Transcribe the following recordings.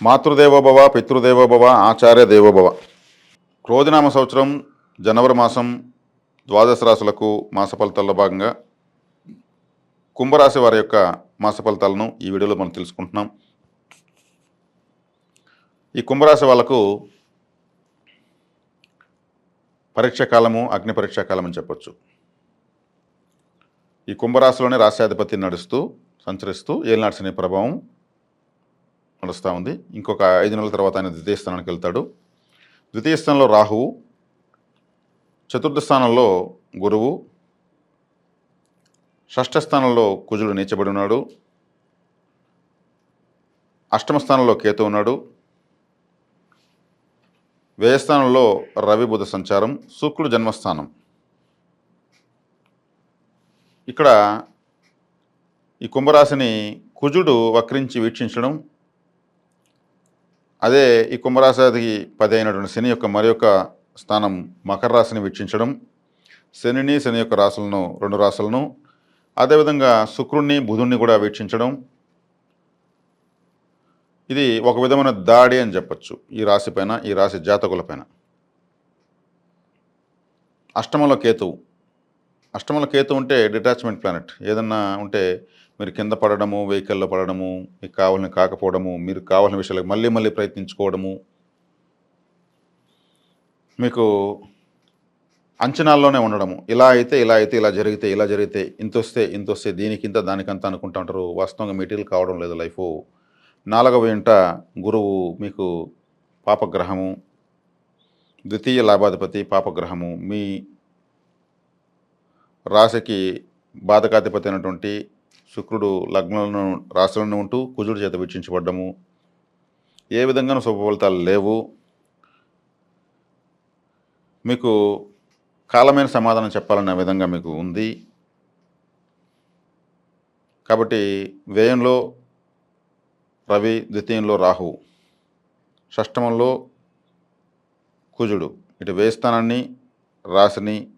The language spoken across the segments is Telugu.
మాతృదేవోభవ పితృదేవోభవ ఆచార్య దేవోభవ క్రోధినామ సంవత్సరం జనవరి మాసం ద్వాదశ రాశులకు మాస ఫలితాల్లో భాగంగా కుంభరాశి వారి యొక్క మాస ఫలితాలను ఈ వీడియోలో మనం తెలుసుకుంటున్నాం. ఈ కుంభరాశి వాళ్ళకు పరీక్ష కాలము అగ్ని పరీక్షా కాలం అని చెప్పచ్చు. ఈ కుంభరాశిలోనే రాశ్యాధిపతి నడుస్తూ సంచరిస్తూ ఏలినాడు శని ప్రభావం నడుస్తూ ఉంది. ఇంకొక ఐదు నెలల తర్వాత ఆయన ద్వితీయ స్థానానికి వెళ్తాడు. ద్వితీయ స్థానంలో రాహువు చతుర్థ స్థానంలో గురువు షష్ఠ స్థానంలో కుజుడు నీచబడి ఉన్నాడు. అష్టమ స్థానంలో కేతు ఉన్నాడు. వ్యయస్థానంలో రవి బుధ సంచారం శుక్రుడు జన్మస్థానం. ఇక్కడ ఈ కుంభరాశిని కుజుడు వక్రించి వీక్షించడం అదే ఈ కుంభరాశికి పది అయినటువంటి శని యొక్క మరి యొక్క స్థానం మకర రాశిని వీక్షించడం. శనిని శని యొక్క రాశులను రెండు రాశులను అదేవిధంగా శుక్రుణ్ణి బుధుణ్ణి కూడా వీక్షించడం. ఇది ఒక విధమైన దాడి అని చెప్పచ్చు ఈ రాశి పైన ఈ రాశి జాతకుల పైన. అష్టమంలో కేతువు. అష్టమంలో కేతు ఉంటే డిటాచ్మెంట్ ప్లానెట్ ఏదన్నా ఉంటే మీరు కింద పడడము వెహికల్లో పడడము మీకు కావాలని కాకపోవడము మీరు కావాల్సిన విషయాలకు మళ్ళీ మళ్ళీ ప్రయత్నించుకోవడము. మీకు అంచనాల్లోనే ఉండడము. ఇలా అయితే ఇలా అయితే ఇలా జరిగితే ఇలా జరిగితే ఇంత వస్తే ఇంత వస్తే దీనికింత దానికంత అనుకుంటా ఉంటారు. వాస్తవంగా మెటీరియల్ కావడం లేదు లైఫ్. నాలుగవ ఇంట గురువు మీకు పాపగ్రహము ద్వితీయ లాభాధిపతి పాపగ్రహము మీ రాశికి బాధకాధిపతి అయినటువంటి శుక్రుడు లగ్నంలో రాశులను ఉంటూ కుజుడు చేత వీక్షించబడ్డము. ఏ విధంగానూ శుభ ఫలితాలు లేవు. మీకు కాలమైన సమాధానం చెప్పాలనే విధంగా మీకు ఉంది. కాబట్టి వ్యయంలో రవి ద్వితీయంలో రాహు షష్టమంలో కుజుడు. ఇటు వేయస్థానాన్ని రాశిని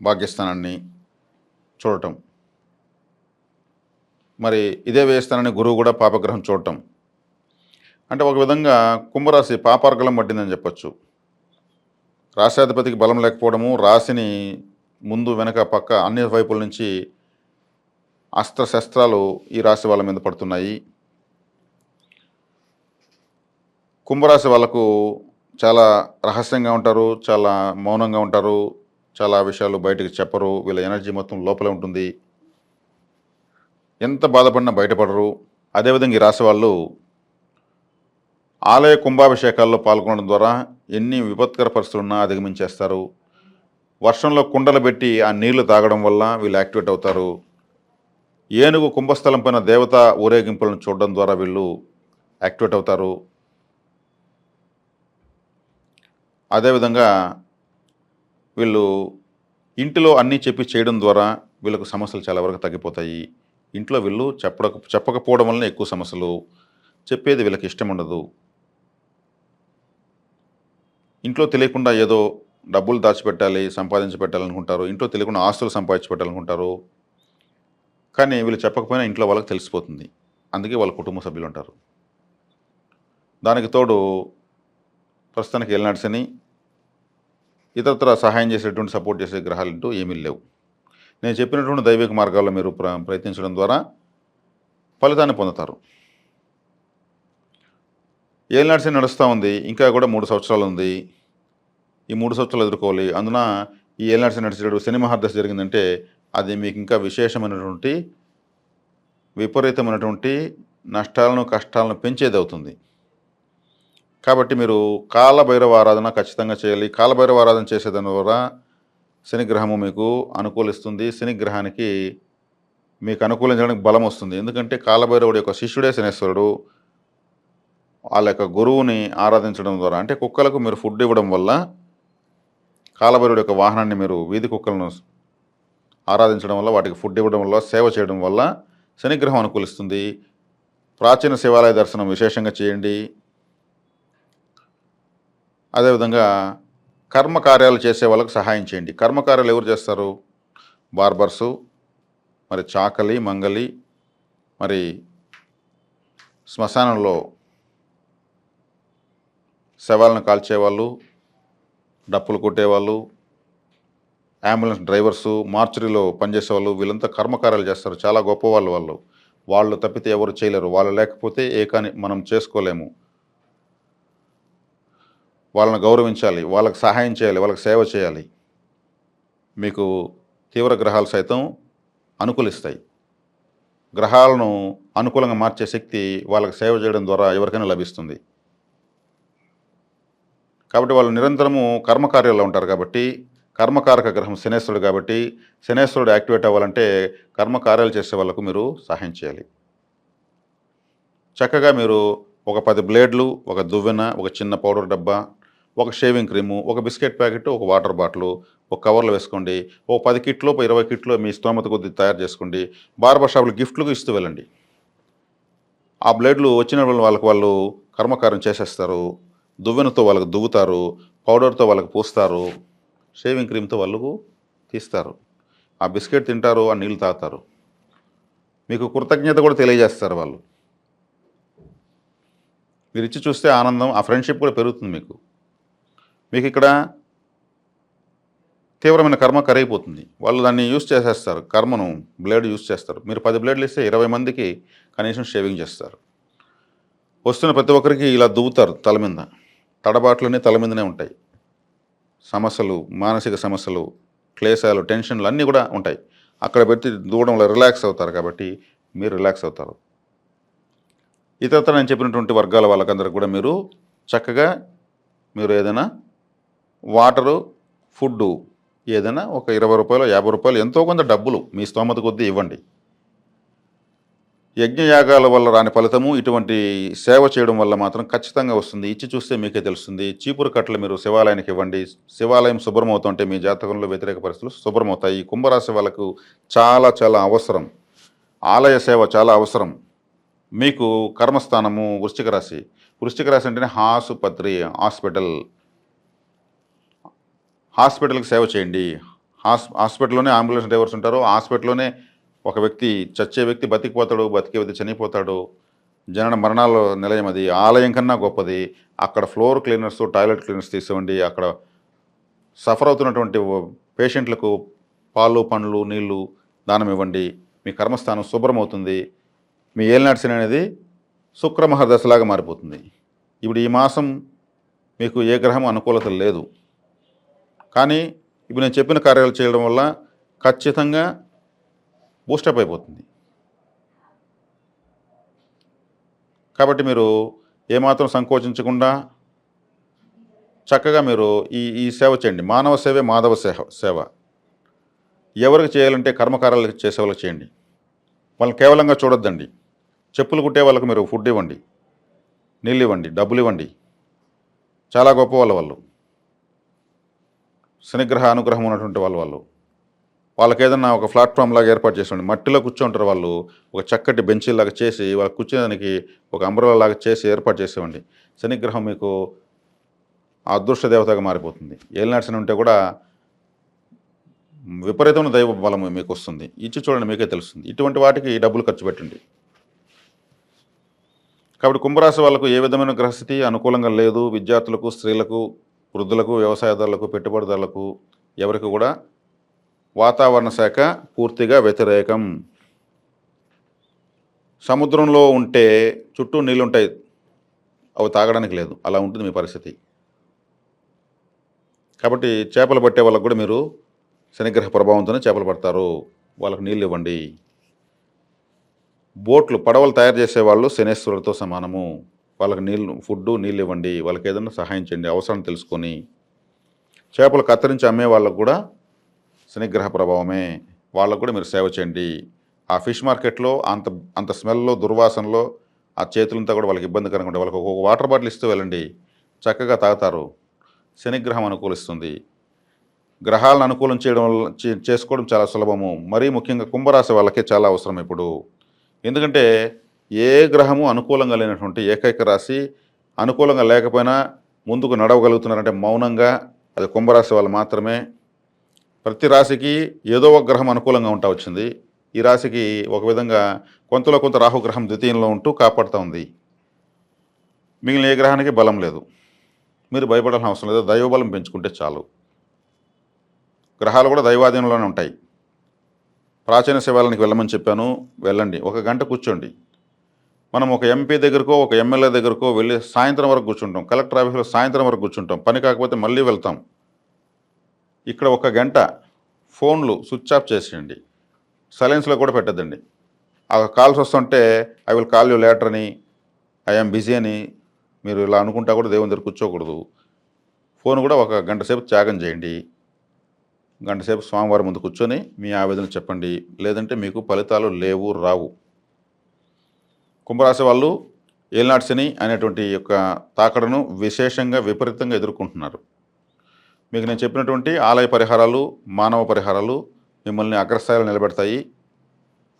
భాగ్యస్థానాన్ని చూడటం. మరి ఇదే వేస్తానని గురువు కూడా పాపగ్రహం చూడటం. అంటే ఒక విధంగా కుంభరాశి పాపార్గలం పట్టిందని చెప్పచ్చు. రాశాధిపతికి బలం లేకపోవడము రాశిని ముందు వెనక పక్క అన్ని వైపుల నుంచి అస్త్ర శస్త్రాలు ఈ రాశి వాళ్ళ మీద పడుతున్నాయి. కుంభరాశి వాళ్ళకు చాలా రహస్యంగా ఉంటారు చాలా మౌనంగా ఉంటారు చాలా విషయాలు బయటకు చెప్పరు వీళ్ళ ఎనర్జీ మొత్తం లోపలే ఉంటుంది. ఎంత బాధపడినా బయటపడరు. అదేవిధంగా ఈ రాశి వాళ్ళు ఆలయ కుంభాభిషేకాల్లో పాల్గొనడం ద్వారా ఎన్ని విపత్కర పరిస్థితులున్నా అధిగమించేస్తారు. వర్షంలో కుండలు పెట్టి ఆ నీళ్ళు తాగడం వల్ల వీళ్ళు యాక్టివేట్ అవుతారు. ఏనుగు కుంభస్థలం పైన దేవత ఊరేగింపులను చూడడం ద్వారా వీళ్ళు యాక్టివేట్ అవుతారు. అదేవిధంగా వీళ్ళు ఇంటిలో అన్నీ చెప్పి చేయడం ద్వారా వీళ్ళకు సమస్యలు చాలా వరకు తగ్గిపోతాయి. ఇంట్లో వీళ్ళు చెప్పక చెప్పకపోవడం వలన ఎక్కువ సమస్యలు. చెప్పేది వీళ్ళకి ఇష్టం ఉండదు. ఇంట్లో తెలియకుండా ఏదో డబ్బులు దాచిపెట్టాలి సంపాదించి పెట్టాలనుకుంటారు ఇంట్లో తెలియకుండా ఆస్తులు సంపాదించి పెట్టాలనుకుంటారు కానీ వీళ్ళు చెప్పకపోయినా ఇంట్లో వాళ్ళకి తెలిసిపోతుంది. అందుకే వాళ్ళ కుటుంబ సభ్యులు ఉంటారు దానికి తోడు ప్రస్తుతానికి వెళ్ళినడిసని ఇతరత్ర సహాయం చేసేటువంటి సపోర్ట్ చేసే గ్రహాలు అంటూ ఏమీ లేవు. నేను చెప్పినటువంటి దైవిక మార్గాల్లో మీరు ప్ర ప్రయత్నించడం ద్వారా ఫలితాన్ని పొందుతారు. ఏలినాడ్సి నడుస్తూ ఉంది ఇంకా కూడా మూడు సంవత్సరాలు ఉంది. ఈ మూడు సంవత్సరాలు ఎదుర్కోవాలి. అందున ఈ ఏలినాడ్సి నడిచేటప్పుడు సినిమా మహాదశ జరిగిందంటే అది మీకు ఇంకా విశేషమైనటువంటి విపరీతమైనటువంటి నష్టాలను కష్టాలను పెంచేది అవుతుంది. కాబట్టి మీరు కాలభైరవ ఆరాధన ఖచ్చితంగా చేయాలి. కాలభైరవ ఆరాధన చేసేదాని ద్వారా శనిగ్రహము మీకు అనుకూలిస్తుంది. శనిగ్రహానికి మీకు అనుకూలించడానికి బలం వస్తుంది. ఎందుకంటే కాలభైరవుడి యొక్క శిష్యుడే శనేశ్వరుడు. వాళ్ళ యొక్క గురువుని ఆరాధించడం ద్వారా అంటే కుక్కలకు మీరు ఫుడ్ ఇవ్వడం వల్ల కాలభైరవుడి యొక్క వాహనాన్ని మీరు వీధి కుక్కలను ఆరాధించడం వల్ల వాటికి ఫుడ్ ఇవ్వడం వల్ల సేవ చేయడం వల్ల శనిగ్రహం అనుకూలిస్తుంది. ప్రాచీన శివాలయ దర్శనం విశేషంగా చేయండి. అదేవిధంగా కర్మకార్యాలు చేసే వాళ్ళకి సహాయం చేయండి. కర్మకార్యాలు ఎవరు చేస్తారు? బార్బర్సు మరి చాకలి మంగలి మరి శ్మశానంలో శవాలను కాల్చేవాళ్ళు డప్పులు కొట్టేవాళ్ళు అంబులెన్స్ డ్రైవర్సు మార్చురీలో పనిచేసే వాళ్ళు వీళ్ళంతా కర్మకార్యాలు చేస్తారు. చాలా గొప్ప వాళ్ళు. వాళ్ళు వాళ్ళు తప్పితే ఎవరు చేయలేరు. వాళ్ళు లేకపోతే ఏ మనం చేసుకోలేము. వాళ్ళని గౌరవించాలి వాళ్ళకి సహాయం చేయాలి వాళ్ళకి సేవ చేయాలి. మీకు తీవ్ర గ్రహాలు సైతం అనుకూలిస్తాయి. గ్రహాలను అనుకూలంగా మార్చే శక్తి వాళ్ళకి సేవ చేయడం ద్వారా ఎవరికైనా లభిస్తుంది. కాబట్టి వాళ్ళు నిరంతరము కర్మకార్యాల్లో ఉంటారు కాబట్టి కర్మకారక గ్రహం శనేశ్వరుడు కాబట్టి శనేశ్వరుడు యాక్టివేట్ అవ్వాలంటే కర్మకార్యాలు చేసే వాళ్ళకు మీరు సహాయం చేయాలి. చక్కగా మీరు ఒక పది బ్లేడ్లు ఒక దువ్వెన ఒక చిన్న పౌడర్ డబ్బా ఒక షేవింగ్ క్రీము ఒక బిస్కెట్ ప్యాకెట్ ఒక వాటర్ బాటిల్ ఒక కవర్లో వేసుకోండి. ఒక పది కిట్లో ఒక ఇరవై కిట్లో మీ స్తోమత కొద్ది తయారు చేసుకోండి. బార్బర్ షాపులు గిఫ్ట్లకు ఇస్తూ వెళ్ళండి. ఆ బ్లేడ్లు వచ్చిన వాళ్ళు వాళ్ళకి వాళ్ళు కర్మకారం చేసేస్తారు. దువ్వెనతో వాళ్ళకి దువ్వుతారు. పౌడర్తో వాళ్ళకి పూస్తారు. షేవింగ్ క్రీమ్తో వాళ్ళకు తీస్తారు. ఆ బిస్కెట్ తింటారు ఆ నీళ్ళు తాగుతారు. మీకు కృతజ్ఞత కూడా తెలియజేస్తారు వాళ్ళు. మీరు ఇచ్చి చూస్తే ఆనందం ఆ ఫ్రెండ్షిప్ కూడా పెరుగుతుంది మీకు. మీకు ఇక్కడ తీవ్రమైన కర్మ కరిగిపోతుంది. వాళ్ళు దాన్ని యూస్ చేసేస్తారు. కర్మను బ్లేడ్ యూస్ చేస్తారు. మీరు పది బ్లేడ్లు ఇస్తే ఇరవై మందికి కనీసం షేవింగ్ చేస్తారు. వస్తున్న ప్రతి ఒక్కరికి ఇలా దువ్వుతారు తల మీద. తడబాట్లనే తల మీదనే ఉంటాయి. సమస్యలు మానసిక సమస్యలు క్లేశాలు టెన్షన్లు అన్నీ కూడా ఉంటాయి. అక్కడ పెట్టి దూడంలో రిలాక్స్ అవుతారు కాబట్టి మీరు రిలాక్స్ అవుతారు. ఇతరత్ర నేను చెప్పినటువంటి వర్గాల వాళ్ళకందరికి కూడా మీరు చక్కగా మీరు ఏదైనా వాటరు ఫుడ్డు ఏదైనా ఒక ఇరవై రూపాయలు యాభై రూపాయలు ఎంతో కొంత డబ్బులు మీ స్తోమత కొద్దీ ఇవ్వండి. యజ్ఞయాగాల వల్ల రాని ఫలితము ఇటువంటి సేవ చేయడం వల్ల మాత్రం ఖచ్చితంగా వస్తుంది. ఇచ్చి చూస్తే మీకే తెలుస్తుంది. చీపురు కట్టలు మీరు శివాలయానికి ఇవ్వండి. శివాలయం శుభ్రమవుతుంటే మీ జాతకంలో వ్యతిరేక పరిస్థితులు శుభ్రమవుతాయి. కుంభరాశి వాళ్ళకు చాలా చాలా అవసరం. ఆలయ సేవ చాలా అవసరం. మీకు కర్మస్థానము వృశ్చిక రాశి. వృశ్చిక రాశి అంటేనే ఆసుపత్రి హాస్పిటల్. హాస్పిటల్కి సేవ చేయండి. హాస్ హాస్పిటల్లోనే అంబులెన్స్ డ్రైవర్స్ ఉంటారు. హాస్పిటల్లోనే ఒక వ్యక్తి చచ్చే వ్యక్తి బతికిపోతాడు బతికే వ్యక్తి చనిపోతాడు. జనన మరణాల నిలయం అది. ఆలయం కన్నా గొప్పది. అక్కడ ఫ్లోర్ క్లీనర్స్ టాయిలెట్ క్లీనర్స్ తీసివ్వండి అక్కడ సఫర్ అవుతున్నటువంటి పేషెంట్లకు పాలు పండ్లు నీళ్ళు దానం ఇవ్వండి. మీ కర్మస్థానం శుభ్రమవుతుంది మీ ఏలినాడ్సిన అనేది శుక్రమహర్దశలాగా మారిపోతుంది. ఇప్పుడు ఈ మాసం మీకు ఏ గ్రహం అనుకూలత లేదు. కానీ ఇప్పుడు నేను చెప్పిన కార్యాలు చేయడం వల్ల ఖచ్చితంగా బూస్టప్ అయిపోతుంది. కాబట్టి మీరు ఏమాత్రం సంకోచించకుండా చక్కగా మీరు ఈ ఈ సేవ చేయండి. మానవ సేవే మాధవ సేవ సేవ. ఎవరికి చేయాలంటే కర్మకారాలు చేసే వాళ్ళకి చేయండి. వాళ్ళని కేవలంగా చూడొద్దండి. చెప్పులు కుట్టే వాళ్ళకి మీరు ఫుడ్ ఇవ్వండి. నీళ్ళు ఇవ్వండి. డబ్బులు ఇవ్వండి. చాలా గొప్ప వాళ్ళ వాళ్ళు. శనిగ్రహ అనుగ్రహం ఉన్నటువంటి వాళ్ళు వాళ్ళు. వాళ్ళకి ఏదన్నా ఒక ప్లాట్ఫామ్ లాగా ఏర్పాటు చేసి మట్టిలో కూర్చుంటారు వాళ్ళు. ఒక చక్కటి బెంచీ లాగా చేసి వాళ్ళు కూర్చోడానికి ఒక అంబ్రలా లాగా చేసి ఏర్పాటు చేసేవండి శనిగ్రహం మీకు అదృష్ట దేవతగా మారిపోతుంది. ఏలినాటి ఉంటే కూడా విపరీతమైన దైవ బలం మీకు వస్తుంది. ఇచ్చి చూడండి మీకే తెలుస్తుంది. ఇటువంటి వాటికి డబ్బులు ఖర్చు పెట్టండి. కాబట్టి కుంభరాశి వాళ్ళకు ఏ విధమైన గ్రహస్థితి అనుకూలంగా లేదు. విద్యార్థులకు స్త్రీలకు వృద్ధులకు వ్యవసాయదారులకు పెట్టుబడిదారులకు ఎవరికి కూడా వాతావరణ శాఖ పూర్తిగా వ్యతిరేకం. సముద్రంలో ఉంటే చుట్టూ నీళ్ళు ఉంటాయి అవి తాగడానికి లేదు. అలా ఉంటుంది మీ పరిస్థితి. కాబట్టి చేపలు పట్టే వాళ్ళకు కూడా మీరు శనిగ్రహ ప్రభావంతోనే చేపలు పడతారు. వాళ్ళకు నీళ్ళు ఇవ్వండి. బోట్లు పడవలు తయారు చేసేవాళ్ళు శనేశ్వరుడితో సమానము. వాళ్ళకి నీళ్ళు ఫుడ్ నీళ్ళు ఇవ్వండి వాళ్ళకి ఏదైనా సహాయం చేయండి అవసరం తెలుసుకొని చేపలు కత్తిరించి అమ్మే వాళ్ళకు కూడా శనిగ్రహ ప్రభావమే. వాళ్ళకు కూడా మీరు సేవ చేయండి. ఆ ఫిష్ మార్కెట్లో అంత అంత స్మెల్లో దుర్వాసనలో ఆ చేతులంతా కూడా వాళ్ళకి ఇబ్బందికరంగా ఉంటాయి వాళ్ళకి ఒక వాటర్ బాటిల్ ఇస్తూ వెళ్ళండి. చక్కగా తాగుతారు. శనిగ్రహం అనుకూలిస్తుంది. గ్రహాలను అనుకూలం చేయడం చే- చేసుకోవడం చాలా సులభము. మరీ ముఖ్యంగా కుంభరాశి వాళ్ళకే చాలా అవసరం ఇప్పుడు. ఎందుకంటే ఏ గ్రహము అనుకూలంగా లేనటువంటి ఏకైక రాశి అనుకూలంగా లేకపోయినా ముందుకు నడవగలుగుతున్నారంటే మౌనంగా అది కుంభరాశి వాళ్ళు మాత్రమే. ప్రతి రాశికి ఏదో ఒక గ్రహం అనుకూలంగా ఉంటా వచ్చింది. ఈ రాశికి ఒక విధంగా కొంతలో కొంత రాహుగ్రహం ద్వితీయంలో ఉంటూ కాపాడుతూ ఉంది. మిగిలిన ఏ గ్రహానికి బలం లేదు. మీరు భయపడాల్సిన అవసరం లేదు. దైవబలం పెంచుకుంటే చాలు. గ్రహాలు కూడా దైవాధీనంలోనే ఉంటాయి. ప్రాచీన శివాలయానికి వెళ్ళమని చెప్పాను. వెళ్ళండి. ఒక గంట కూర్చోండి. మనం ఒక ఎంపీ దగ్గరకో ఒక ఎమ్మెల్యే దగ్గరకో వెళ్ళి సాయంత్రం వరకు కూర్చుంటాం. కలెక్టర్ ఆఫీస్లో సాయంత్రం వరకు కూర్చుంటాం. పని కాకపోతే మళ్ళీ వెళ్తాం. ఇక్కడ ఒక గంట ఫోన్లు స్విచ్ ఆఫ్ చేసేయండి. సైలెన్స్లో కూడా పెట్టద్దండి. ఆ కాల్స్ వస్తుంటే I will call you later అని ఐఎమ్ బిజీ అని మీరు ఇలా అనుకుంటా కూడా దేవుని దగ్గర కూర్చోకూడదు. ఫోన్ కూడా ఒక గంట సేపు త్యాగం చేయండి. గంట సేపు స్వామివారి ముందు కూర్చొని మీ ఆవేదన చెప్పండి. లేదంటే మీకు ఫలితాలు లేవు రావు. కుంభరాశి వాళ్ళు ఏలినాటి శని అనేటువంటి యొక్క తాకడను విశేషంగా విపరీతంగా ఎదుర్కొంటున్నారు. మీకు నేను చెప్పినటువంటి ఆలయ పరిహారాలు మానవ పరిహారాలు మిమ్మల్ని అగ్రస్థాయిలో నిలబెడతాయి.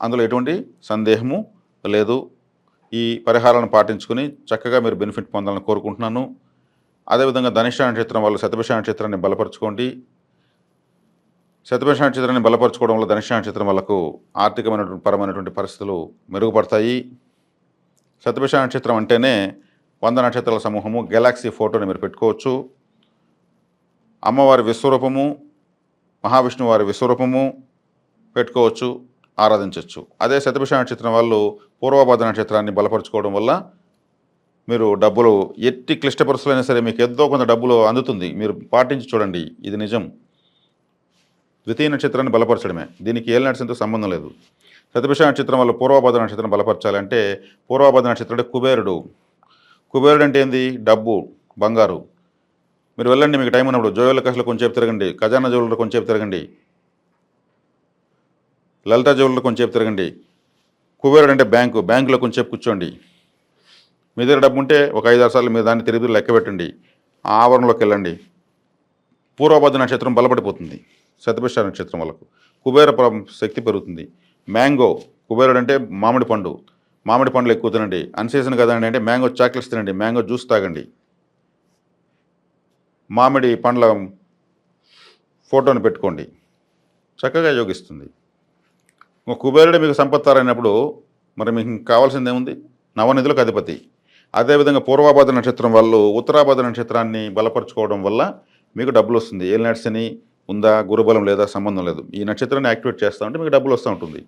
అందులో ఎటువంటి సందేహము లేదు. ఈ పరిహారాలను పాటించుకుని చక్కగా మీరు బెనిఫిట్ పొందాలని కోరుకుంటున్నాను. అదేవిధంగా ధనిష్ట నక్షత్రం వాళ్ళు శతభిష నక్షత్రాన్ని బలపరచుకోండి. శతభిష నక్షత్రాన్ని బలపరచుకోవడం వల్ల ధనిష్ట నక్షత్రం వాళ్ళకు ఆర్థికమైనటువంటి పరమైనటువంటి పరిస్థితులు మెరుగుపడతాయి. శతభిష నక్షత్రం అంటేనే వంద నక్షత్రాల సమూహము గెలాక్సీ ఫోటోని మీరు పెట్టుకోవచ్చు. అమ్మవారి విశ్వరూపము మహావిష్ణువు వారి విశ్వరూపము పెట్టుకోవచ్చు ఆరాధించవచ్చు. అదే శతభిష నక్షత్రం వాళ్ళు పూర్వభద్ర నక్షత్రాన్ని బలపరుచుకోవడం వల్ల మీరు డబ్బులు ఎట్టి క్లిష్ట పరిస్థితులైనా సరే మీకు ఎంతో కొంత డబ్బులు అందుతుంది. మీరు పాటించి చూడండి ఇది నిజం. ద్వితీయ నక్షత్రాన్ని బలపరచడమే. దీనికి ఏళ్ళ నక్షత్రంతో సంబంధం లేదు. శతభిష నక్షత్రం వల్ల పూర్వభద్ర నక్షత్రం బలపరచాలంటే పూర్వభద్ర నక్షత్రం అంటే కుబేరుడు. కుబేరుడు అంటే ఏంది? డబ్బు బంగారు. మీరు వెళ్ళండి మీకు టైం ఉన్నప్పుడు జోయల కసలు కొంచెం తిరగండి ఖజానా జోవులు కొంచెం తిరగండి. లలిత జోవులు కొంచెం తిరగండి. కుబేరుడు అంటే బ్యాంకు బ్యాంకులో కొంచెం కూర్చోండి. మీ దగ్గర డబ్బు ఉంటే ఒక ఐదు ఆరు సార్లు మీరు దాన్ని తిరిగి లెక్క పెట్టండి. ఆ ఆవరణలోకి వెళ్ళండి. పూర్వభద్ర నక్షత్రం బలపడిపోతుంది. శతభిష నక్షత్రం వాళ్ళకు కుబేర శక్తి పెరుగుతుంది. మ్యాంగో కుబేరుడు అంటే మామిడి పండు. మామిడి పండ్లు ఎక్కువ తినండి. అన్సీజన్ కదండి అంటే మ్యాంగో చాక్లెట్స్ తినండి. మ్యాంగో జ్యూస్ తాగండి. మామిడి పండ్ల ఫోటోని పెట్టుకోండి. చక్కగా యోగిస్తుంది. ఒక కుబేరుడే మీకు సంపత్తారైనప్పుడు మరి మీకు కావాల్సింది ఏముంది నవనిధులకు అధిపతి. అదేవిధంగా పూర్వాభాద్ర నక్షత్రం వాళ్ళు ఉత్తరాభాద్ర నక్షత్రాన్ని బలపరుచుకోవడం వల్ల మీకు డబ్బులు వస్తుంది ఏ నడిచని ఉందా? గురుబలం లేదా? సంబంధం లేదు. ఈ నక్షత్రాన్ని యాక్టివేట్ చేస్తా ఉంటే మీకు డబ్బులు వస్తూ ఉంటుంది.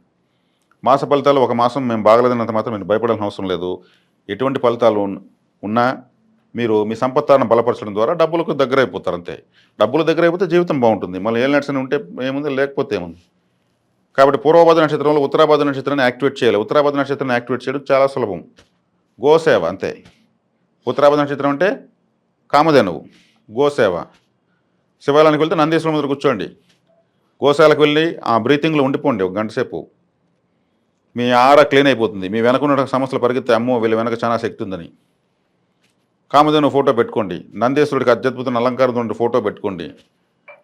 మాస ఫలితాలు ఒక మాసం మేము బాగలేదన్నంత మాత్రం మీరు భయపడాల్సిన అవసరం లేదు. ఎటువంటి ఫలితాలు ఉన్నా మీరు మీ సంపత్తాన్ని బలపరచడం ద్వారా డబ్బులకు దగ్గర అయిపోతారు అంతే. డబ్బులు దగ్గర అయిపోతే జీవితం బాగుంటుంది. మళ్ళీ ఏళ్ళ నడిచిన ఉంటే ఏముంది? లేకపోతే ఏముంది? కాబట్టి పూర్వభద్ర నక్షత్రంలో ఉత్తరాభద్ర నక్షత్రాన్ని యాక్టివేట్ చేయాలి. ఉత్తరాభద్ర నక్షత్రాన్ని యాక్టివేట్ చేయడం చాలా సులభం. గోసేవ అంతే. ఉత్తరాభద్ర నక్షత్రం అంటే కామధేనువు. గోసేవ. శివాలయానికి వెళ్తే నందీశ్వరం దగ్గర కూర్చోండి. గోశాలకు వెళ్ళి ఆ బ్రీతింగ్లో ఉండిపోండి ఒక గంట సేపు. మీ ఆరా క్లీన్ అయిపోతుంది. మీ వెనకున్న సమస్యలు పరిగెత్తే అమ్మో వీళ్ళ వెనక చాలా శక్తి ఉందని. కామధేను ఫోటో పెట్టుకోండి. నందేశ్వరుడికి అత్యద్భుతమైన అలంకారం ఉండే ఫోటో పెట్టుకోండి.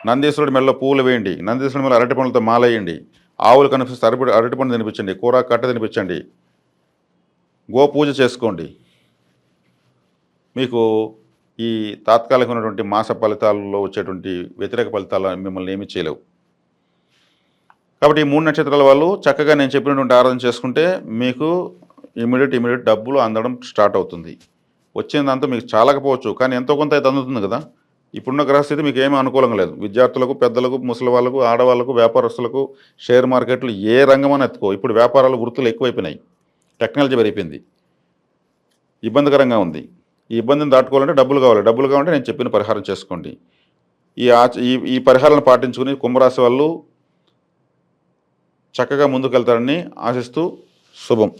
నందీశ్వరుడి మెడలో పూలు వేయండి. నందీశ్వరుడి మీద అరటి పండ్లతో మాలేయండి ఆవులు కనిపిస్తే అరటి అరటి పండు తినిపించండి. కూర కట్ట తినిపించండి. గోపూజ చేసుకోండి. మీకు ఈ తాత్కాలికమైనటువంటి మాస ఫలితాలలో వచ్చేటువంటి వ్యతిరేక ఫలితాలు మిమ్మల్ని ఏమీ చేయలేవు. కాబట్టి ఈ మూడు నక్షత్రాల వాళ్ళు చక్కగా నేను చెప్పినటువంటి ఆరాధన చేసుకుంటే మీకు ఇమీడియట్ ఇమీడియట్ డబ్బులు అందడం స్టార్ట్ అవుతుంది. వచ్చిందంతా మీకు చాలకపోవచ్చు కానీ ఎంతో కొంత అయితే అందుతుంది కదా. ఇప్పుడున్న గ్రహస్థితి మీకు ఏమీ అనుకూలంగా లేదు. విద్యార్థులకు పెద్దలకు ముసలి వాళ్ళకు ఆడవాళ్ళకు వ్యాపారస్తులకు షేర్ మార్కెట్లు ఏ రంగమని ఎత్తుకో. ఇప్పుడు వ్యాపారాలు వృత్తులు ఎక్కువైపోయినాయి. టెక్నాలజీ పెరిగిపోయింది. ఇబ్బందికరంగా ఉంది. ఈ ఇబ్బందిని దాటుకోవాలంటే డబ్బులు కావాలి. డబ్బులు కావాలంటే నేను చెప్పిన పరిహారం చేసుకోండి. ఈ ఆచ ఈ ఈ పరిహారాలను పాటించుకుని కుంభరాశి వాళ్ళు చక్కగా ముందుకెళ్తారని ఆశిస్తూ శుభం.